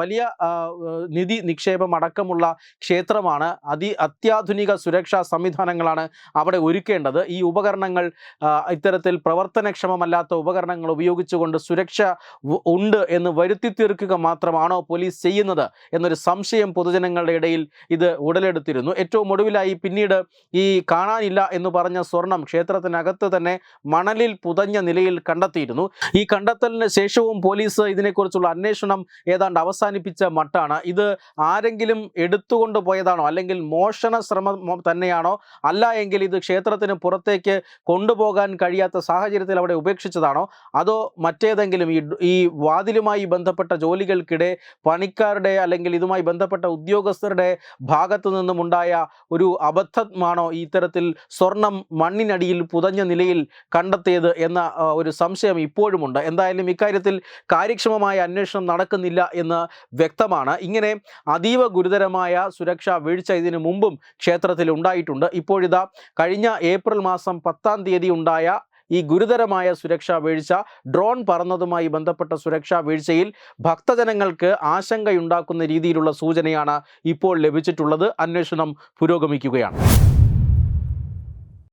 വലിയ നിധി നിക്ഷേപം അടക്കമുള്ള ക്ഷേത്രമാണ്. അതി അത്യാധുനിക സുരക്ഷാ സംവിധാനങ്ങളാണ് അവിടെ ഒരുക്കേണ്ടത്. ഈ ഉപകരണങ്ങൾ ഇത്തരത്തിൽ പ്രവർത്തനക്ഷമമല്ലാത്ത ഉപകരണങ്ങൾ ഉപയോഗിച്ചുകൊണ്ട് സുരക്ഷ ഉണ്ട് എന്ന് വരുത്തി തീർക്കുക മാത്രമാണോ പോലീസ് ചെയ്യുന്നത് എന്നൊരു സംശയം പൊതുജനങ്ങളുടെ ഇടയിൽ ഇത് ഉടലെടുത്തിരുന്നു. ഏറ്റവും ഒടുവിലായി പിന്നീട് ഈ കാണാനില്ല എന്ന് പറഞ്ഞ സ്വർണം ക്ഷേത്രത്തിനകത്ത് തന്നെ മണലിൽ പുതഞ്ഞ നിലയിൽ കണ്ടെത്തിയിരുന്നു. ഈ കണ്ടെത്തലിന് ശേഷവും പോലീസ് ഇതിനെക്കുറിച്ചുള്ള അന്വേഷണം ഏതാണ്ട് അവസാനിപ്പിച്ച മട്ടാണ്. ഇത് ആരെങ്കിലും എടുത്തുകൊണ്ട് പോയതാണോ? അല്ലെങ്കിൽ മോഷണ ശ്രമം തന്നെയാണോ? അല്ല എങ്കിൽ ഇത് ക്ഷേത്രത്തിന് പുറത്തേക്ക് കൊണ്ടുപോകാൻ കഴിയാത്ത സാഹചര്യത്തിൽ അവിടെ ഉപേക്ഷിച്ചതാണോ? അതോ മറ്റേതെങ്കിലും ഈ ഈ വാതിലുമായി ബന്ധപ്പെട്ട ജോലികൾക്കിടെ പണിക്കാരുടെ അല്ലെങ്കിൽ ഇതുമായി ബന്ധപ്പെട്ട ഉദ്യോഗസ്ഥരുടെ ഭാഗത്തു നിന്നുമുണ്ടായ ഒരു അബദ്ധമാണോ ഇത്തരത്തിൽ സ്വർണം മണ്ണിനടിയിൽ പുതഞ്ഞ നിലയിൽ കണ്ടെത്തിയത് എന്ന ഒരു സംശയം ഇപ്പോഴുമുണ്ട്. എന്തായാലും ഇക്കാര്യത്തിൽ കാര്യക്ഷമമായ അന്വേഷണം നടക്കുന്നില്ല എന്ന് വ്യക്തമാണ്. ഇങ്ങനെ അതീവ ഗുരുതരമായ സുരക്ഷാ വീഴ്ച ഇതിനു മുമ്പും ക്ഷേത്രത്തിൽ ഉണ്ടായിട്ടുണ്ട്. ഇപ്പോഴിതാ കഴിഞ്ഞ ഏപ്രിൽ മാസം പത്താം തീയതി ഉണ്ടായ ഈ ഗുരുതരമായ സുരക്ഷാ വീഴ്ച ഡ്രോൺ പറന്നതുമായി ബന്ധപ്പെട്ട സുരക്ഷാ വീഴ്ചയിൽ ഭക്തജനങ്ങൾക്ക് ആശങ്കയുണ്ടാക്കുന്ന രീതിയിലുള്ള സൂചനയാണ് ഇപ്പോൾ ലഭിച്ചിട്ടുള്ളത്. അന്വേഷണം പുരോഗമിക്കുകയാണ്.